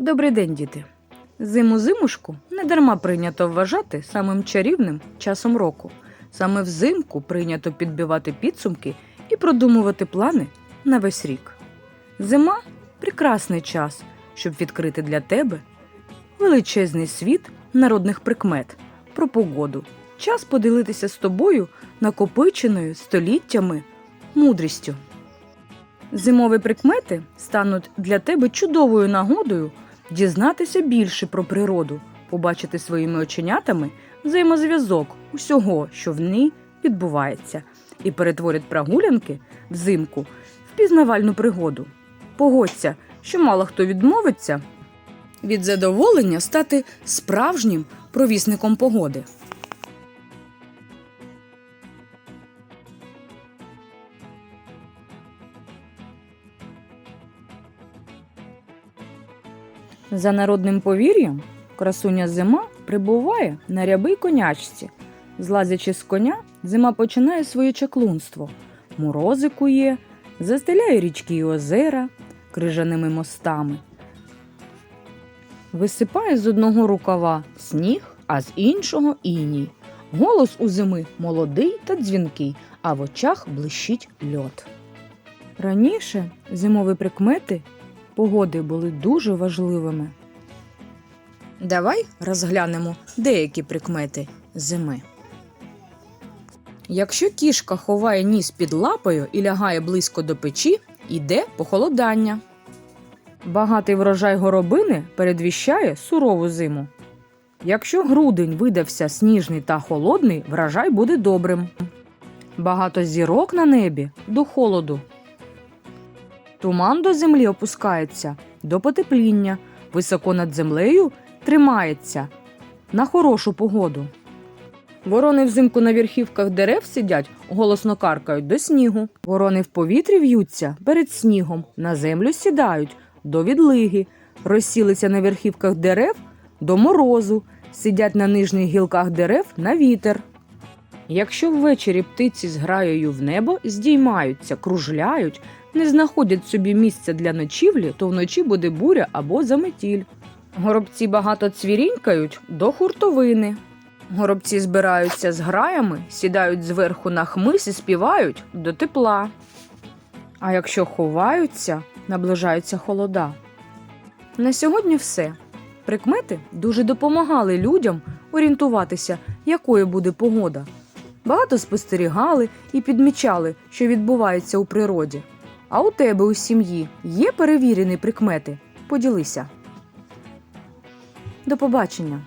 Добрий день, діти. Зиму зимушку не дарма прийнято вважати самим чарівним часом року. Саме взимку прийнято підбивати підсумки і продумувати плани на весь рік. Зима прекрасний час, щоб відкрити для тебе величезний світ народних прикмет про погоду. Час поділитися з тобою накопиченою століттями мудрістю. Зимові прикмети стануть для тебе чудовою нагодою дізнатися більше про природу, побачити своїми оченятами взаємозв'язок усього, що в ній відбувається, і перетворять прогулянки взимку в пізнавальну пригоду. Погодься, що мало хто відмовиться від задоволення стати справжнім провісником погоди. За народним повір'ям, красуня зима прибуває на рябий конячці. Злазячи з коня, зима починає своє чаклунство. Морози кує, застеляє річки і озера крижаними мостами. Висипає з одного рукава сніг, а з іншого іній. Голос у зими молодий та дзвінкий, а в очах блищить льот. Раніше зимові прикмети погоди були дуже важливими. Давай розглянемо деякі прикмети зими. Якщо кішка ховає ніс під лапою і лягає близько до печі, іде похолодання. Багатий врожай горобини передвіщає сурову зиму. Якщо грудень видався сніжний та холодний, врожай буде добрим. Багато зірок на небі до холоду. Туман до землі опускається до потепління, високо над землею тримається на хорошу погоду. Ворони взимку на верхівках дерев сидять, голосно каркають до снігу. Ворони в повітрі в'ються перед снігом, на землю сідають до відлиги, розсілися на верхівках дерев до морозу, сидять на нижніх гілках дерев на вітер. Якщо ввечері птиці з граєю в небо здіймаються, кружляють, не знаходять собі місця для ночівлі, то вночі буде буря або заметіль. Горобці багато цвірінькають до хуртовини. Горобці збираються з граями, сідають зверху на хмиз і співають до тепла. А якщо ховаються, наближається холода. На сьогодні все. Прикмети дуже допомагали людям орієнтуватися, якою буде погода. Багато спостерігали і підмічали, що відбувається у природі. А у тебе у сім'ї є перевірені прикмети? Поділися. До побачення!